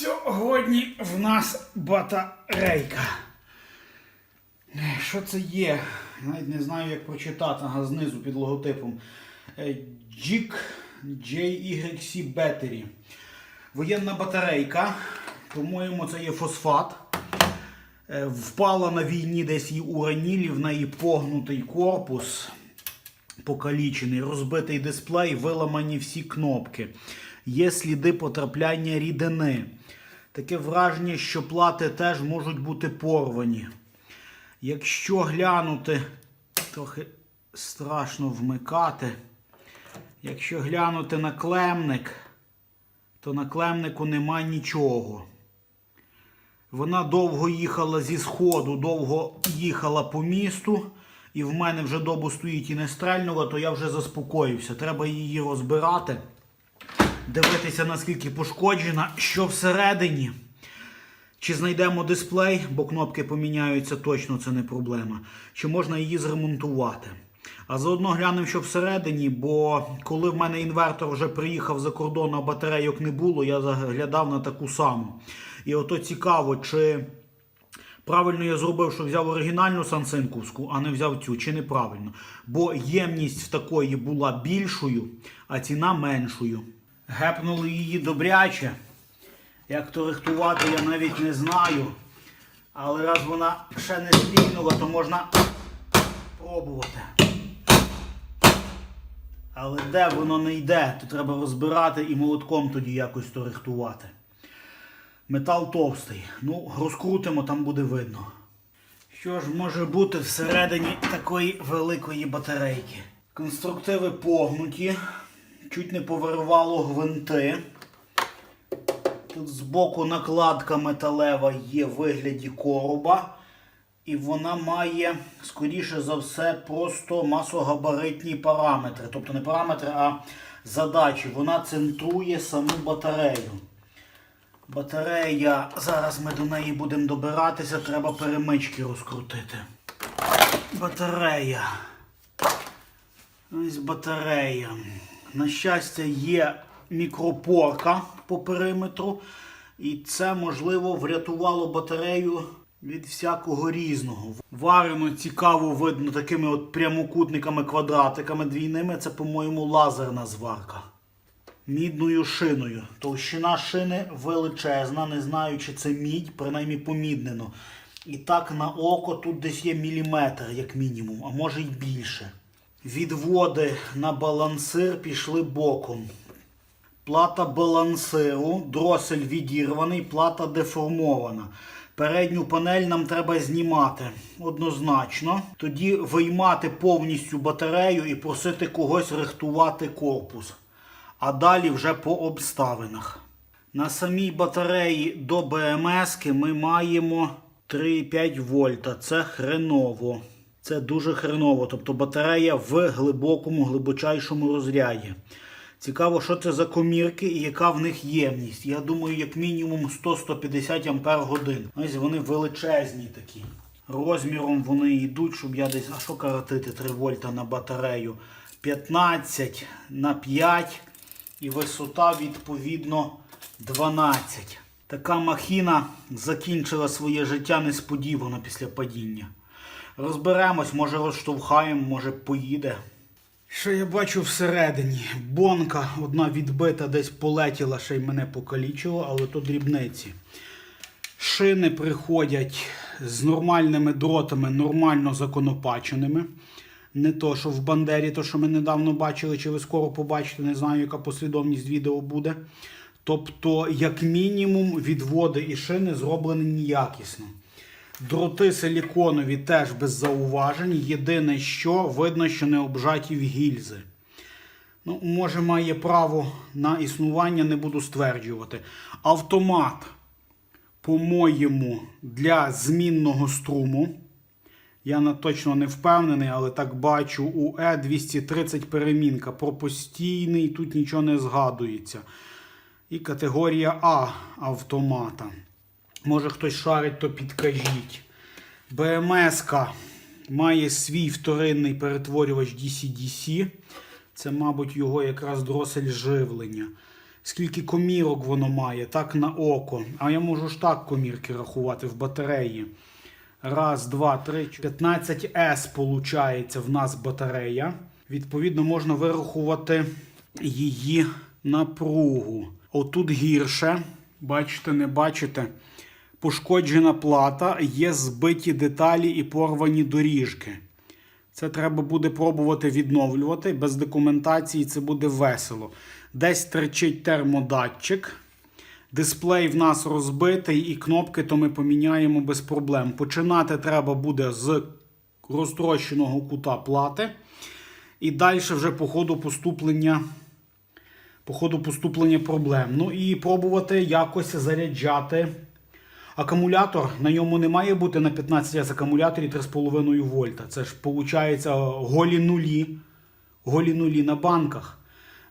Сьогодні в нас батарейка. Е, Що це є? Навіть не знаю, як прочитати ага, знизу під логотипом. Е, JIC JYC Battery. Воєнна батарейка. По-моєму, це є фосфат. Е, Впала на війні десь її уранілі, в неї погнутий корпус, покалічений, розбитий дисплей, виламані всі кнопки. Є сліди потрапляння рідини. Таке враження, що плати теж можуть бути порвані. Якщо глянути, трохи страшно вмикати. Якщо глянути на клемник, то на клемнику нема нічого. Вона довго їхала зі сходу, довго їхала по місту, і в мене вже добу стоїть і не стрельнула, то я вже заспокоївся. Треба її розбирати, дивитися, наскільки пошкоджена, що всередині. Чи знайдемо дисплей, бо кнопки поміняються точно, це не проблема. Чи можна її зремонтувати? А заодно глянемо, що всередині, бо коли в мене інвертор вже приїхав за кордон, а батарейок не було, я заглядав на таку саму. І ото цікаво, чи правильно я зробив, що взяв оригінальну сансинковську, а не взяв цю, чи неправильно. Бо ємність в такої була більшою, а ціна меншою. Гепнули її добряче. Як то рихтувати, я навіть не знаю. Але раз вона ще не стрільнула, то можна пробувати. Але де воно не йде, то треба розбирати і молотком тоді якось то рихтувати. Метал товстий. Ну, розкрутимо, там буде видно. Що ж може бути всередині такої великої батарейки? Конструктиви погнуті, чуть не повиривало гвинти. Тут збоку накладка металева є в вигляді короба. І вона має, скоріше за все, просто масогабаритні параметри. Тобто не параметри, а задачі. Вона центрує саму батарею. Батарея, зараз ми до неї будемо добиратися, треба перемички розкрутити. Батарея. Ось батарея. На щастя, є мікропорка по периметру. І це, можливо, врятувало батарею від всякого різного. Варено цікаво видно такими от прямокутниками, квадратиками двійними. Це, по-моєму, лазерна зварка. Мідною шиною. Товщина шини величезна, не знаю, чи це мідь, принаймні поміднено. І так на око тут десь є міліметр, як мінімум, а може й більше. Відводи на балансир пішли боком. Плата балансиру, дросель відірваний, плата деформована. Передню панель нам треба знімати однозначно. Тоді виймати повністю батарею і просити когось рихтувати корпус. А далі вже по обставинах. На самій батареї до БМС ми маємо 3,5 вольта. Це хреново. Це дуже хреново. Тобто батарея в глибокому, глибочайшому розряді. Цікаво, що це за комірки і яка в них ємність. Я думаю, як мінімум 100-150 ампер годин. Ось вони величезні такі. Розміром вони йдуть, щоб я десь, а що каратити 3 вольта на батарею? 15 на 5 і висота відповідно 12. Така махіна закінчила своє життя несподівано після падіння. Розберемось, може розштовхаємо, може поїде. Що я бачу всередині? Бонка одна відбита, десь полетіла, ще й мене покалічило, але то дрібниці. Шини приходять з нормальними дротами, нормально законопаченими. Не то, що в Бандері, то, що ми недавно бачили, чи ви скоро побачите, не знаю, яка послідовність відео буде. Тобто, як мінімум, відводи і шини зроблені неякісно. Дроти силіконові теж без зауважень. Єдине, що видно, що не обжаті в гільзи. Ну, може, має право на існування, не буду стверджувати. Автомат, по-моєму, для змінного струму. Я на точно не впевнений, але так бачу, у Е230 перемінка. Про постійний тут нічого не згадується. І категорія А автомата. Може хтось шарить, то підкажіть. БМС має свій вторинний перетворювач DC-DC. Це, мабуть, його якраз дросель живлення. скільки комірок воно має, так на око. А я можу ж так комірки рахувати в батареї. Раз, два, три, 15С получається в нас батарея. Відповідно, можна вирахувати її напругу. Отут гірше. Бачите, не бачите. Пошкоджена плата, є збиті деталі і порвані доріжки. Це треба буде пробувати відновлювати. Без документації це буде весело. Десь терчить термодатчик. Дисплей в нас розбитий, і кнопки то ми поміняємо без проблем. Починати треба буде з розтрощеного кута плати. І далі вже по ходу поступлення, по ходу поступлення проблем. Ну і пробувати якось заряджати акумулятор. На ньому не має бути на 15 акумуляторі 3,5 вольта. Це ж виходить голі нулі. Голі нулі на банках.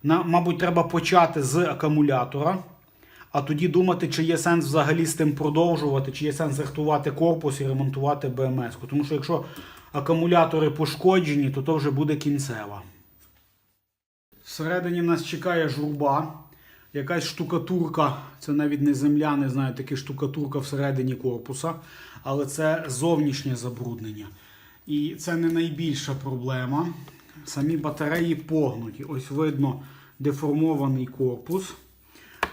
На, мабуть, треба почати з акумулятора, а тоді думати, чи є сенс взагалі з тим продовжувати, чи є сенс рихтувати корпус і ремонтувати БМС. Тому що якщо акумулятори пошкоджені, то то вже буде кінцева. Всередині нас чекає журба, якась штукатурка, це навіть не земля, не знаю, таки штукатурка всередині корпуса, але це зовнішнє забруднення. І це не найбільша проблема. Самі батареї погнуті. Ось видно деформований корпус.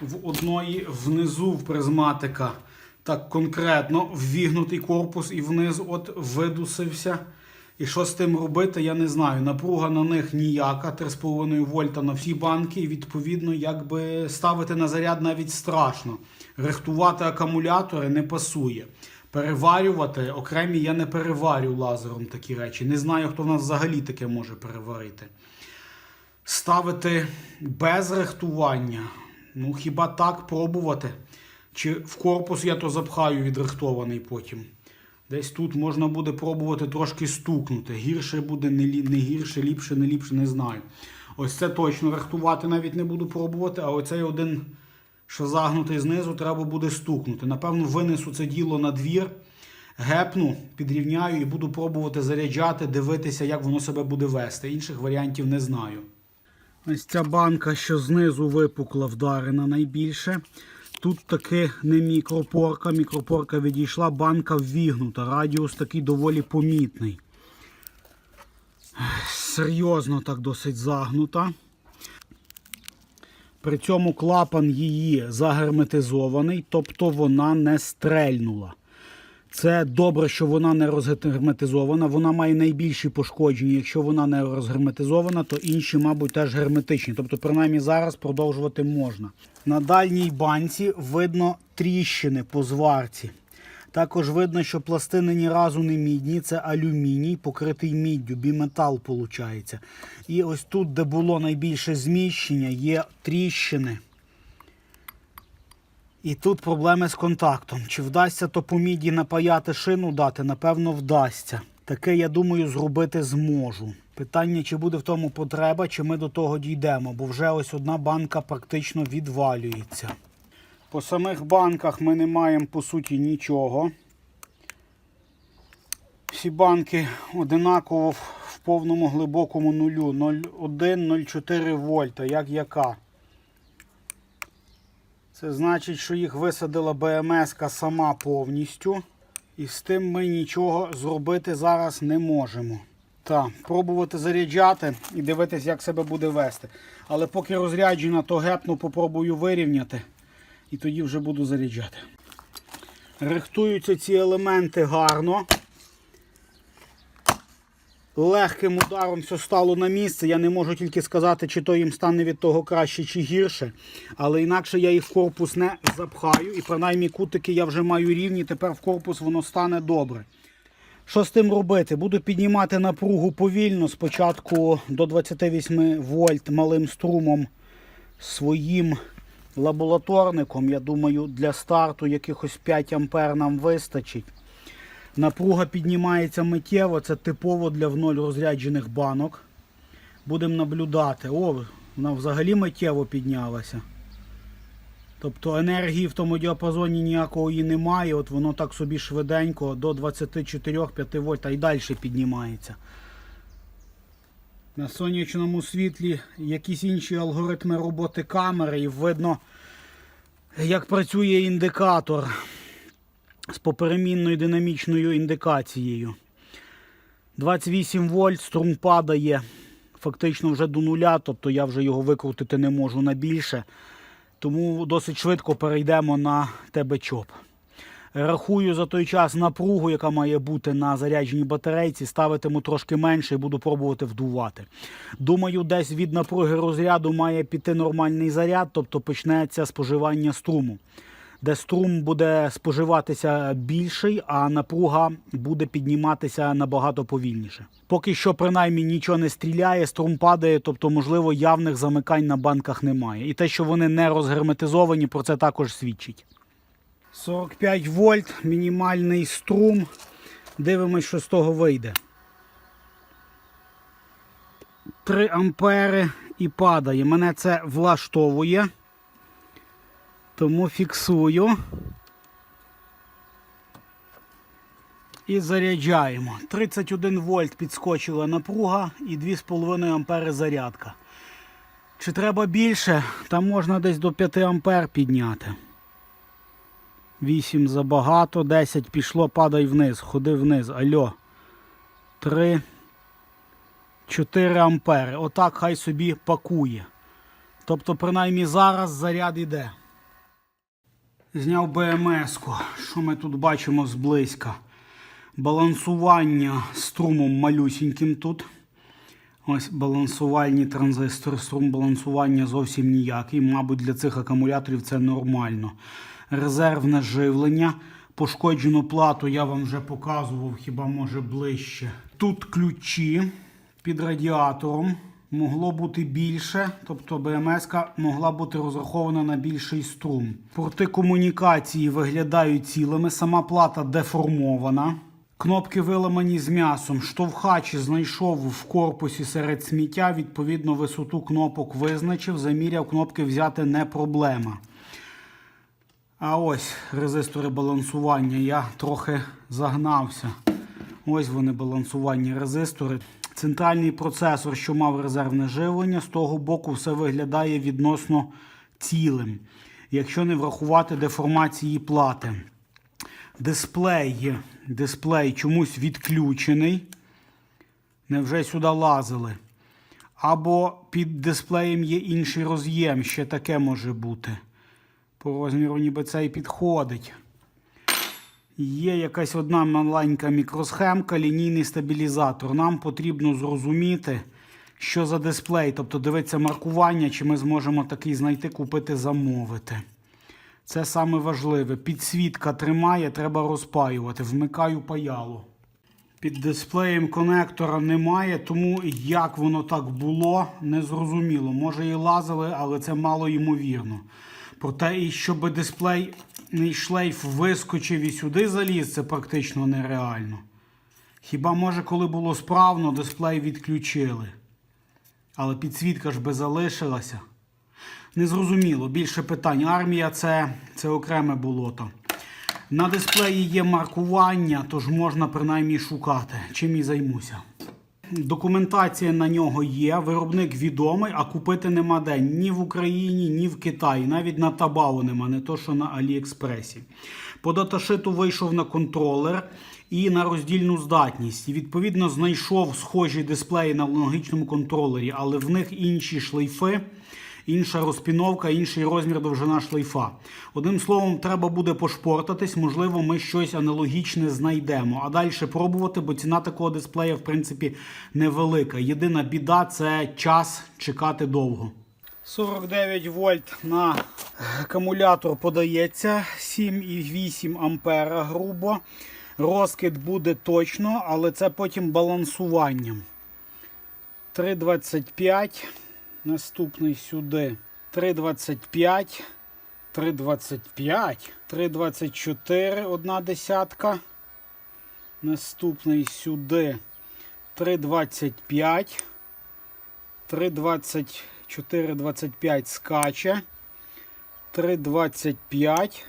В одної внизу в призматика так конкретно ввігнутий корпус і вниз от видусився. І що з тим робити, я не знаю. Напруга на них ніяка, 3,5 вольта на всі банки. І відповідно, якби ставити на заряд навіть страшно. Рихтувати акумулятори не пасує. Переварювати окремі я не переварю лазером такі речі. Не знаю, хто в нас взагалі таке може переварити. Ставити без рихтування. Ну, хіба так пробувати? Чи в корпус я то запхаю відрихтований потім. Десь тут можна буде пробувати трошки стукнути. Гірше буде, не, не гірше, ліпше, не ліпше, не знаю. Ось це точно рихтувати навіть не буду пробувати, а оцей один, що загнутий знизу, треба буде стукнути. Напевно, винесу це діло на двір, гепну, підрівняю і буду пробувати заряджати, дивитися, як воно себе буде вести. Інших варіантів не знаю. Ось ця банка, що знизу випукла, вдарена найбільше. Тут таки не мікропорка, мікропорка відійшла, банка ввігнута. Радіус такий доволі помітний. Серйозно так досить загнута. При цьому клапан її загерметизований, тобто вона не стрельнула. Це добре, що вона не розгерметизована. Вона має найбільші пошкодження. Якщо вона не розгерметизована, то інші, мабуть, теж герметичні. Тобто, принаймні, зараз продовжувати можна. На дальній банці видно тріщини по зварці. Також видно, що пластини ні разу не мідні, це алюміній, покритий міддю, біметал виходить. І ось тут, де було найбільше зміщення, є тріщини. І тут проблеми з контактом. Чи вдасться то по міді напаяти шину дати? Напевно, вдасться. Таке, я думаю, зробити зможу. Питання, чи буде в тому потреба, чи ми до того дійдемо, бо вже ось одна банка практично відвалюється. По самих банках ми не маємо по суті нічого. Всі банки одинаково в повному глибокому нулю 0,1-0,4 вольта, як яка. Це значить, що їх висадила БМС сама повністю. І з тим ми нічого зробити зараз не можемо. Так, пробувати заряджати і дивитися, як себе буде вести. Але поки розряджена, то гепну попробую вирівняти. І тоді вже буду заряджати. Рихтуються ці елементи гарно. Легким ударом все стало на місце. Я не можу тільки сказати, чи то їм стане від того краще, чи гірше. Але інакше я їх в корпус не запхаю. І принаймні кутики я вже маю рівні. Тепер в корпус воно стане добре. Що з тим робити? Буду піднімати напругу повільно. Спочатку до 28 вольт малим струмом своїм лабораторником. Я думаю, для старту якихось 5 ампер нам вистачить. Напруга піднімається миттєво, це типово для в ноль розряджених банок. Будемо наблюдати. О, вона взагалі миттєво піднялася. Тобто енергії в тому діапазоні ніякого і немає. От воно так собі швиденько до 24-5 вольт, а й далі піднімається. На сонячному світлі якісь інші алгоритми роботи камери і видно, як працює індикатор з поперемінною динамічною індикацією. 28 вольт, струм падає фактично вже до нуля, тобто я вже його викрутити не можу на більше. Тому досить швидко перейдемо на ТБ-ЧОП. Рахую за той час напругу, яка має бути на зарядженій батарейці, ставитиму трошки менше і буду пробувати вдувати. Думаю, десь від напруги розряду має піти нормальний заряд, тобто почнеться споживання струму, де струм буде споживатися більший, а напруга буде підніматися набагато повільніше. Поки що, принаймні, нічого не стріляє, струм падає, тобто, можливо, явних замикань на банках немає. І те, що вони не розгерметизовані, про це також свідчить. 45 вольт, мінімальний струм. Дивимось, що з того вийде. 3 ампери і падає. Мене це влаштовує. Тому фіксую. І заряджаємо. 31 вольт підскочила напруга і 2,5 ампери зарядка. Чи треба більше? Там можна десь до 5 ампер підняти. 8 забагато, 10 пішло, падай вниз, ходи вниз. Альо. 3, 4 ампери. Отак хай собі пакує. Тобто, принаймні зараз заряд іде. Зняв БМС-ку. Що ми тут бачимо зблизька? Балансування струмом малюсіньким тут. Ось балансувальні транзистори, струм балансування зовсім ніякий. Мабуть, для цих акумуляторів це нормально. Резервне живлення. Пошкоджену плату я вам вже показував, хіба може ближче. Тут ключі під радіатором. Могло бути більше, тобто БМС могла бути розрахована на більший струм. Порти комунікації виглядають цілими, сама плата деформована. Кнопки виламані з м'ясом. Штовхач знайшов в корпусі серед сміття. Відповідно, висоту кнопок визначив. Заміряв кнопки взяти не проблема. А ось резистори балансування. Я трохи загнався. Ось вони балансувальні резистори. Центральний процесор, що мав резервне живлення, з того боку все виглядає відносно цілим, якщо не врахувати деформації плати. Дисплей, дисплей чомусь відключений. Невже сюди лазили? Або під дисплеєм є інший роз'єм, ще таке може бути. По розміру ніби цей підходить. Є якась одна маленька мікросхемка, лінійний стабілізатор. Нам потрібно зрозуміти, що за дисплей, тобто дивитися маркування, чи ми зможемо такий знайти, купити, замовити. Це саме важливе. Підсвітка тримає, треба розпаювати. Вмикаю паяло. Під дисплеєм конектора немає, тому як воно так було, не зрозуміло. Може і лазили, але це мало ймовірно. Проте, і щоб дисплей шлейф вискочив і сюди заліз, це практично нереально. Хіба може, коли було справно, дисплей відключили. Але підсвітка ж би залишилася. Незрозуміло, більше питань. Армія це, це окреме болото. На дисплеї є маркування, тож можна принаймні шукати, чим і займуся. Документація на нього є, виробник відомий, а купити нема де ні в Україні, ні в Китаї. Навіть на Табау нема, не то що на Аліекспресі. По даташиту вийшов на контролер і на роздільну здатність. І відповідно знайшов схожі дисплеї на аналогічному контролері, але в них інші шлейфи. Інша розпіновка, інший розмір довжина шлейфа. Одним словом, треба буде пошпортатись, можливо, ми щось аналогічне знайдемо. А далі пробувати, бо ціна такого дисплея, в принципі, невелика. Єдина біда це час чекати довго. 49 вольт на акумулятор подається 7,8 ампера грубо. Розкид буде точно, але це потім балансуванням. 3,25. Наступний сюди 3,25, 3,25, 3,24, одна десятка. Наступний сюди 3,25, 3,24, 25 скаче. 3,25,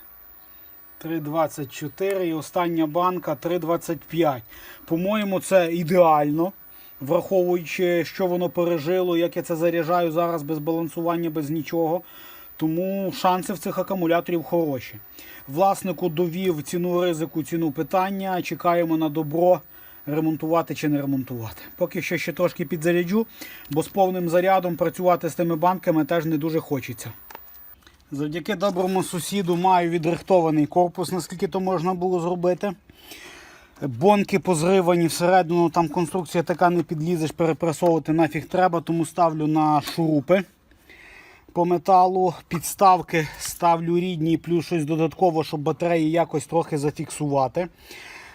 3,24 і остання банка 3,25. По-моєму, це ідеально. Враховуючи, що воно пережило, як я це заряджаю зараз без балансування, без нічого. Тому шанси в цих акумуляторів хороші. Власнику довів ціну ризику, ціну питання. Чекаємо на добро, ремонтувати чи не ремонтувати. Поки що ще трошки підзаряджу, бо з повним зарядом працювати з тими банками теж не дуже хочеться. Завдяки доброму сусіду маю відрихтований корпус, наскільки то можна було зробити. Бонки позривані всередину, там конструкція така не підлізеш, перепресовувати нафіг треба, тому ставлю на шурупи по металу. Підставки ставлю рідні, плюс щось додатково, щоб батареї якось трохи зафіксувати.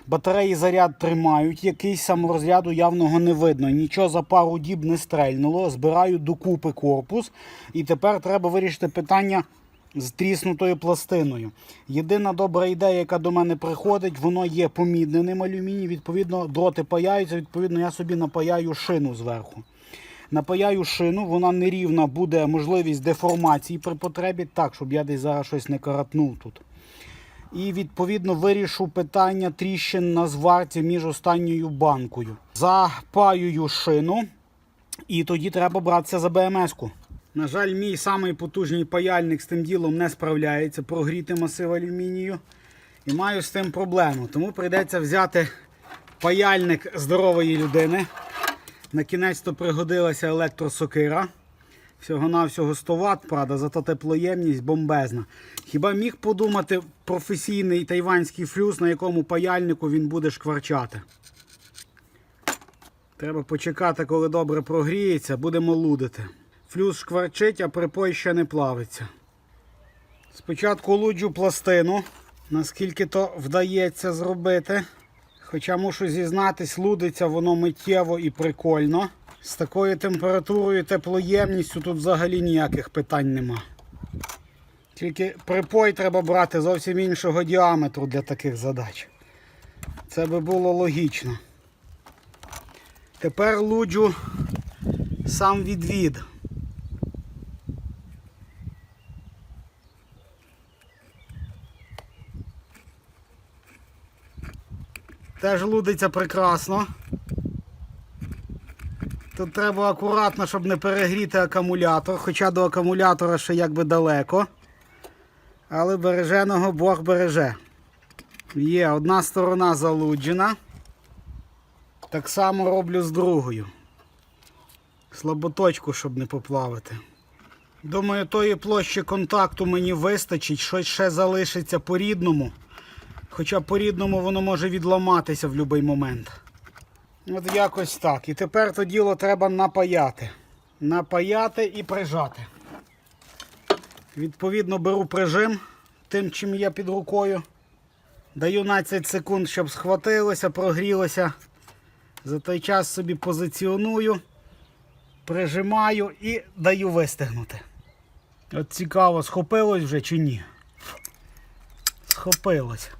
Батареї заряд тримають, якийсь саморозряду явного не видно. Нічого за пару діб не стрельнуло. Збираю докупи корпус. І тепер треба вирішити питання з тріснутою пластиною. Єдина добра ідея, яка до мене приходить, воно є помідненим алюміній. Відповідно, дроти паяються. Відповідно, я собі напаяю шину зверху. Напаяю шину, вона нерівна, буде можливість деформації при потребі, так, щоб я десь зараз щось не каратнув тут. І відповідно вирішу питання тріщин на зварці між останньою банкою. Запаюю шину, і тоді треба братися за БМС-ку. На жаль, мій самий потужний паяльник з тим ділом не справляється прогріти масив алюмінію. І маю з тим проблему. Тому прийдеться взяти паяльник здорової людини. На кінець то пригодилася електросокира. Всього-навсього 100 Вт, правда, зато теплоємність бомбезна. Хіба міг подумати професійний тайванський флюс, на якому паяльнику він буде шкварчати? Треба почекати, коли добре прогріється, будемо лудити. Флюс шкварчить, а припой ще не плавиться. Спочатку луджу пластину, наскільки то вдається зробити. Хоча мушу зізнатись, лудиться воно миттєво і прикольно. З такою температурою і теплоємністю тут взагалі ніяких питань нема. Тільки припой треба брати зовсім іншого діаметру для таких задач. Це би було логічно. Тепер луджу сам відвід. Теж лудиться прекрасно. Тут треба акуратно, щоб не перегріти акумулятор, хоча до акумулятора ще якби далеко. Але береженого Бог береже. Є одна сторона залуджена. Так само роблю з другою. Слаботочку, щоб не поплавити. Думаю, тої площі контакту мені вистачить, щось ще залишиться по рідному. Хоча по рідному воно може відламатися в будь-який момент. От якось так. І тепер то діло треба напаяти. Напаяти і прижати. Відповідно, беру прижим тим, чим є під рукою. Даю 15 секунд, щоб схватилося, прогрілося. За той час собі позиціоную, прижимаю і даю вистигнути. От цікаво, схопилось вже чи ні? Схопилось.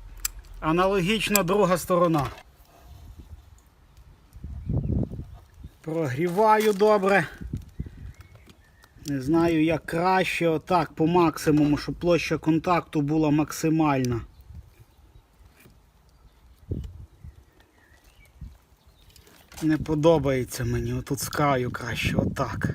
Аналогічно друга сторона. Прогріваю добре. Не знаю, як краще. Отак, по максимуму, щоб площа контакту була максимальна. Не подобається мені. Отут з краю краще. Отак.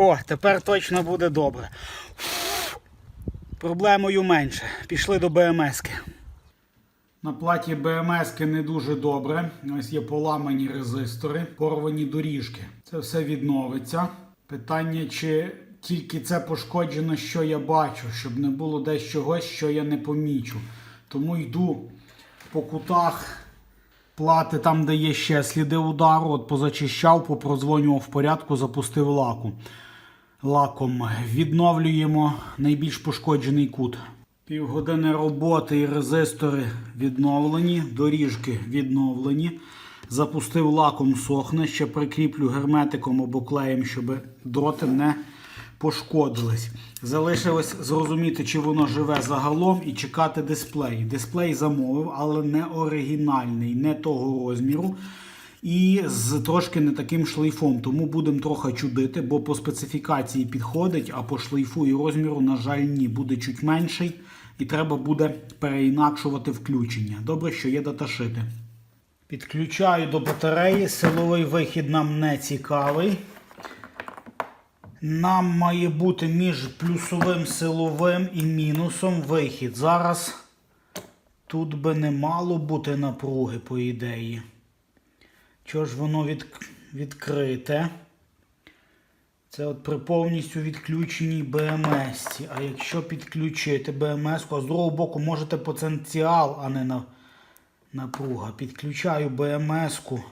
О, тепер точно буде добре. Проблемою менше. Пішли до БМСки. На платі БМСки не дуже добре. Ось є поламані резистори, порвані доріжки. Це все відновиться. Питання, чи тільки це пошкоджено, що я бачу, щоб не було десь чогось, що я не помічу. Тому йду по кутах плати, там, де є ще сліди удару, от позачищав, попродзвонював в порядку, запустив лаку. Лаком відновлюємо найбільш пошкоджений кут. Півгодини роботи і резистори відновлені, доріжки відновлені. Запустив лаком сохне, ще прикріплю герметиком або клеєм, щоб дроти не пошкодились. Залишилось зрозуміти, чи воно живе загалом і чекати дисплей. Дисплей замовив, але не оригінальний, не того розміру. І з трошки не таким шлейфом. Тому будемо трохи чудити, бо по специфікації підходить, а по шлейфу і розміру, на жаль, ні, буде чуть менший. і треба буде переінакшувати включення. Добре, що є даташити. Підключаю до батареї. Силовий вихід нам не цікавий. Нам має бути між плюсовим силовим і мінусом вихід. Зараз тут би не мало бути напруги, по ідеї. Чого ж воно від... відкрите? Це от при повністю відключеній БМС. А якщо підключити БМС, а з другого боку можете потенціал, а не на... напруга. Підключаю БМС-ку.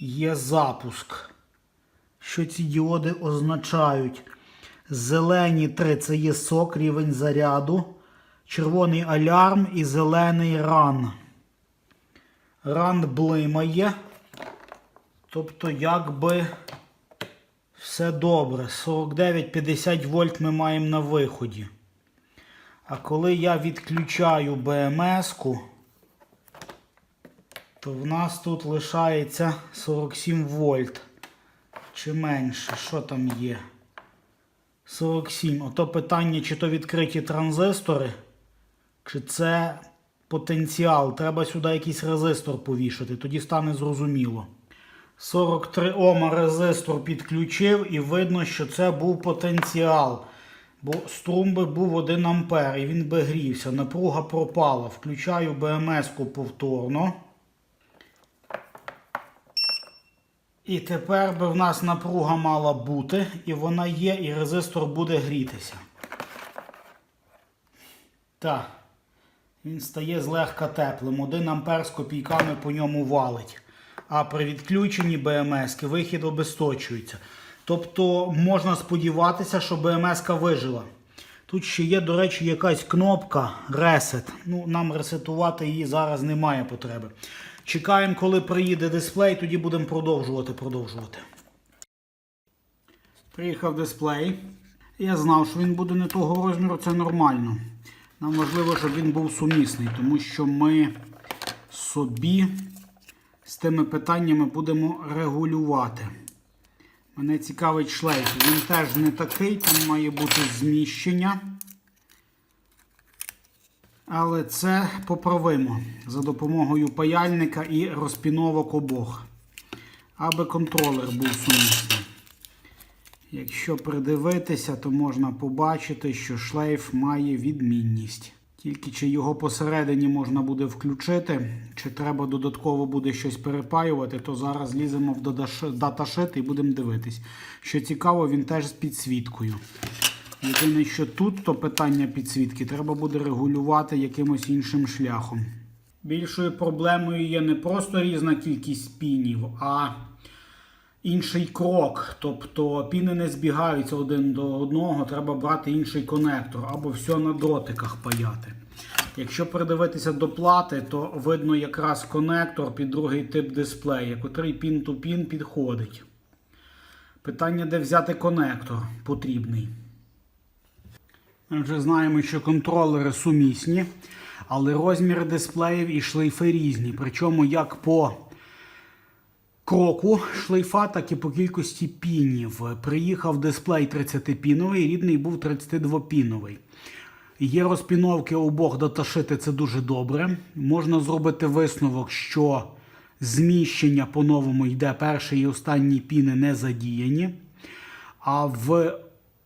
Є запуск. Що ці діоди означають? Зелені 3 це є сок, рівень заряду, червоний алярм і зелений ран. Ран блимає. Тобто, якби все добре. 49-50 вольт ми маємо на виході. А коли я відключаю БМС-ку, то в нас тут лишається 47 вольт. Чи менше? Що там є? 47. Ото питання, чи то відкриті транзистори, чи це потенціал. Треба сюди якийсь резистор повішати, тоді стане зрозуміло. 43 Ома резистор підключив і видно, що це був потенціал. Бо струм би був 1 ампер і він би грівся. Напруга пропала. Включаю БМС-ку повторно. І тепер би в нас напруга мала бути, і вона є, і резистор буде грітися. Так. Він стає злегка теплим. 1 ампер з копійками по ньому валить. А при відключенні БМС вихід обесточується. Тобто можна сподіватися, що БМС вижила. Тут ще є, до речі, якась кнопка Reset. Ну, Нам ресетувати її зараз немає потреби. Чекаємо, коли приїде дисплей, тоді будемо продовжувати. продовжувати. Приїхав дисплей. Я знав, що він буде не того розміру, це нормально. Нам важливо, щоб він був сумісний, тому що ми собі з тими питаннями будемо регулювати. Мене цікавить шлейф. Він теж не такий, там має бути зміщення. Але це поправимо за допомогою паяльника і розпіновок обох. Аби контролер був сумісний. Якщо придивитися, то можна побачити, що шлейф має відмінність. Тільки чи його посередині можна буде включити, чи треба додатково буде щось перепаювати, то зараз ліземо в даташит і будемо дивитись. Що цікаво, він теж з підсвіткою. Єдине, що тут то питання підсвітки треба буде регулювати якимось іншим шляхом. Більшою проблемою є не просто різна кількість пінів, а інший крок. Тобто піни не збігаються один до одного, треба брати інший конектор або все на дротиках паяти. Якщо придивитися до плати, то видно якраз конектор під другий тип дисплея, котрий пін-ту-пін підходить. Питання, де взяти конектор потрібний. Ми вже знаємо, що контролери сумісні, але розміри дисплеїв і шлейфи різні. Причому як по кроку шлейфа, так і по кількості пінів. Приїхав дисплей 30-піновий, рідний був 32-піновий. Є розпіновки обох даташити, це дуже добре. Можна зробити висновок, що зміщення по-новому йде перший і останній піни не задіяні. А в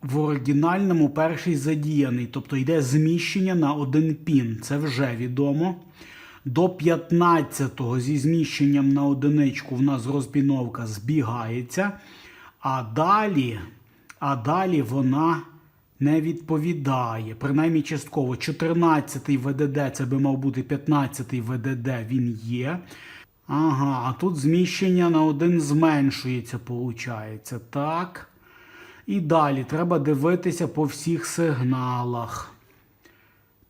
в оригінальному перший задіяний, тобто йде зміщення на один пін. Це вже відомо. До 15-го зі зміщенням на одиничку в нас розпіновка збігається. А далі, а далі вона не відповідає. Принаймні частково. 14-й ВДД, це би мав бути 15-й ВДД, він є. Ага, а тут зміщення на один зменшується, виходить. Так. І далі треба дивитися по всіх сигналах.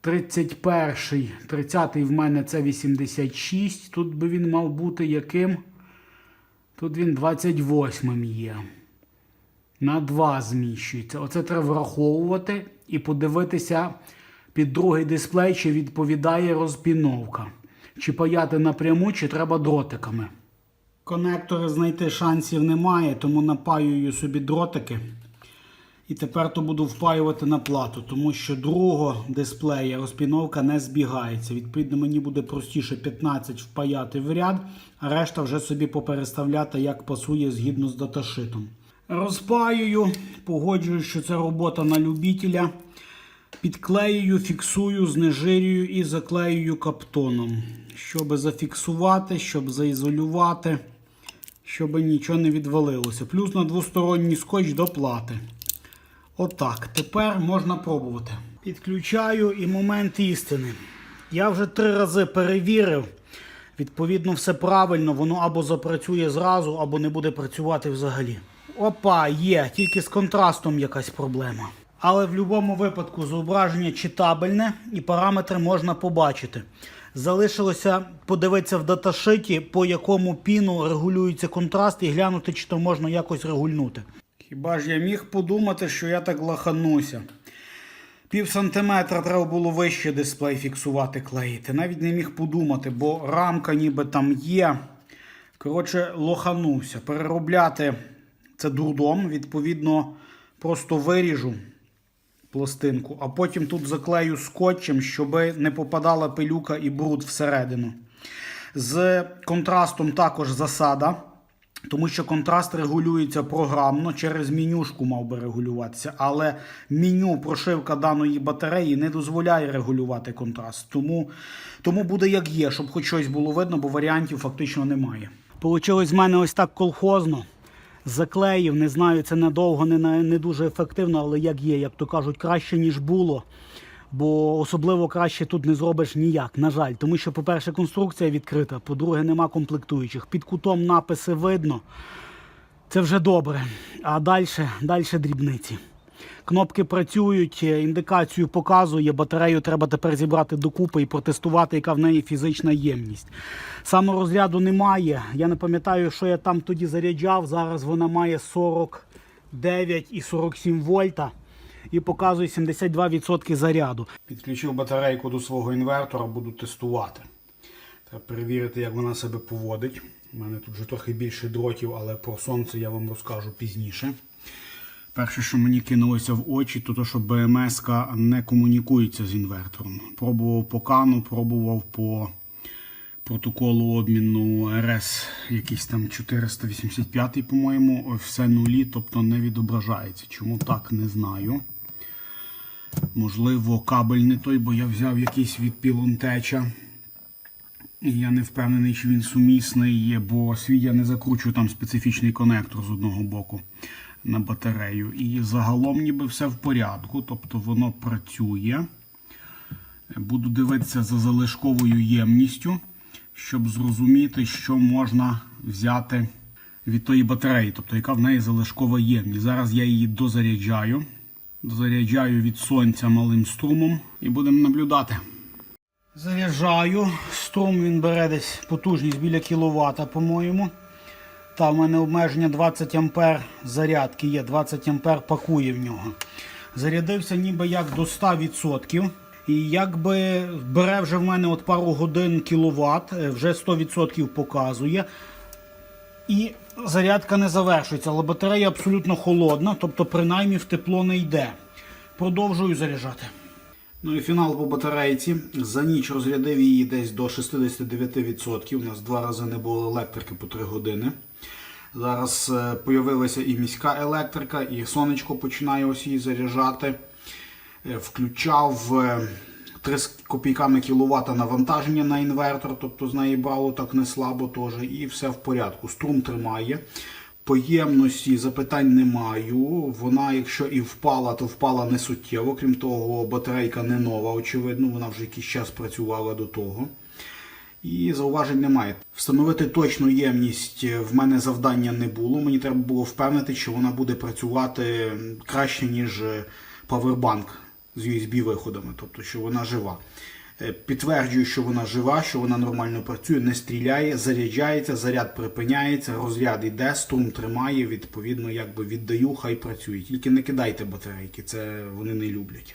31-й, 30-й в мене це 86. Тут би він мав бути яким? Тут він 28 є. На 2 зміщується. Оце треба враховувати і подивитися під другий дисплей, чи відповідає розпіновка. Чи паяти напряму, чи треба дротиками. Конектори знайти шансів немає, тому напаюю собі дротики. І тепер то буду впаювати на плату, тому що другого дисплея розпіновка не збігається. Відповідно, мені буде простіше 15 впаяти в ряд, а решта вже собі попереставляти, як пасує згідно з даташитом. Розпаюю, погоджую, що це робота на любителя. Підклеюю, фіксую, знежирюю і заклеюю каптоном, щоб зафіксувати, щоб заізолювати, щоб нічого не відвалилося. Плюс на двосторонній скотч до плати. Отак. Тепер можна пробувати. Підключаю і момент істини. Я вже три рази перевірив. Відповідно, все правильно, воно або запрацює зразу, або не буде працювати взагалі. Опа, є, тільки з контрастом якась проблема. Але в будь-якому випадку зображення читабельне і параметри можна побачити. Залишилося подивитися в даташиті, по якому піну регулюється контраст, і глянути, чи то можна якось регульнути. Хіба ж я міг подумати, що я так лахануся? Пів сантиметра треба було вище дисплей фіксувати, клеїти. Навіть не міг подумати, бо рамка ніби там є. Коротше, лоханувся. Переробляти це дурдом, відповідно, просто виріжу пластинку, а потім тут заклею скотчем, щоб не попадала пилюка і бруд всередину. З контрастом також засада. Тому що контраст регулюється програмно, через менюшку мав би регулюватися, але меню прошивка даної батареї не дозволяє регулювати контраст. Тому, тому буде як є, щоб хоч щось було видно, бо варіантів фактично немає. Получилось з мене ось так колхозно. Заклеїв, не знаю, це надовго, не, не дуже ефективно, але як є, як то кажуть, краще, ніж було. Бо особливо краще тут не зробиш ніяк, на жаль. Тому що, по-перше, конструкція відкрита, по-друге, нема комплектуючих. Під кутом написи видно. Це вже добре. А далі, далі дрібниці. Кнопки працюють, е, індикацію показує, батарею треба тепер зібрати докупи і протестувати, яка в неї фізична ємність. Саморозряду немає. Я не пам'ятаю, що я там тоді заряджав. Зараз вона має 49 і 47 вольта і показує 72% заряду. Підключив батарейку до свого інвертора, буду тестувати. Треба перевірити, як вона себе поводить. У мене тут вже трохи більше дротів, але про сонце я вам розкажу пізніше. Перше, що мені кинулося в очі, то те, що БМС не комунікується з інвертором. Пробував по кану, пробував по протоколу обміну РС, якийсь там 485, по-моєму, все нулі, тобто не відображається. Чому так, не знаю. Можливо, кабель не той, бо я взяв якийсь від пілонтеча. І я не впевнений, чи він сумісний, є, бо свій я не закручую там специфічний конектор з одного боку на батарею. І загалом ніби все в порядку, тобто воно працює. Буду дивитися за залишковою ємністю, щоб зрозуміти, що можна взяти від тої батареї, тобто яка в неї залишкова ємність. Зараз я її дозаряджаю. Дозаряджаю від сонця малим струмом і будемо наблюдати. Заряджаю. Струм він бере десь потужність біля кіловата, по-моєму. Та в мене обмеження 20 ампер зарядки є, 20 ампер пакує в нього. Зарядився ніби як до 100%. І якби бере вже в мене от пару годин кіловат, е, вже 100% показує. І зарядка не завершується, але батарея абсолютно холодна, тобто принаймні в тепло не йде. Продовжую заряджати. Ну і фінал по батарейці. За ніч розрядив її десь до 69%. У нас два рази не було електрики по 3 години. Зараз е, появилася і міська електрика, і сонечко починає ось її заряджати. Е, Включав е, 3 з копійками кіловата навантаження на інвертор, тобто з неї брало так не слабо теж, і все в порядку. Струм тримає. По ємності запитань не маю. Вона, якщо і впала, то впала не суттєво. Крім того, батарейка не нова, очевидно, вона вже якийсь час працювала до того. І зауважень немає. Встановити точну ємність в мене завдання не було. Мені треба було впевнити, що вона буде працювати краще, ніж Powerbank з USB-виходами, тобто, що вона жива. Е, Підтверджую, що вона жива, що вона нормально працює, не стріляє, заряджається, заряд припиняється, розряд йде, струм тримає, відповідно, якби віддаю, хай працює. Тільки не кидайте батарейки, це вони не люблять.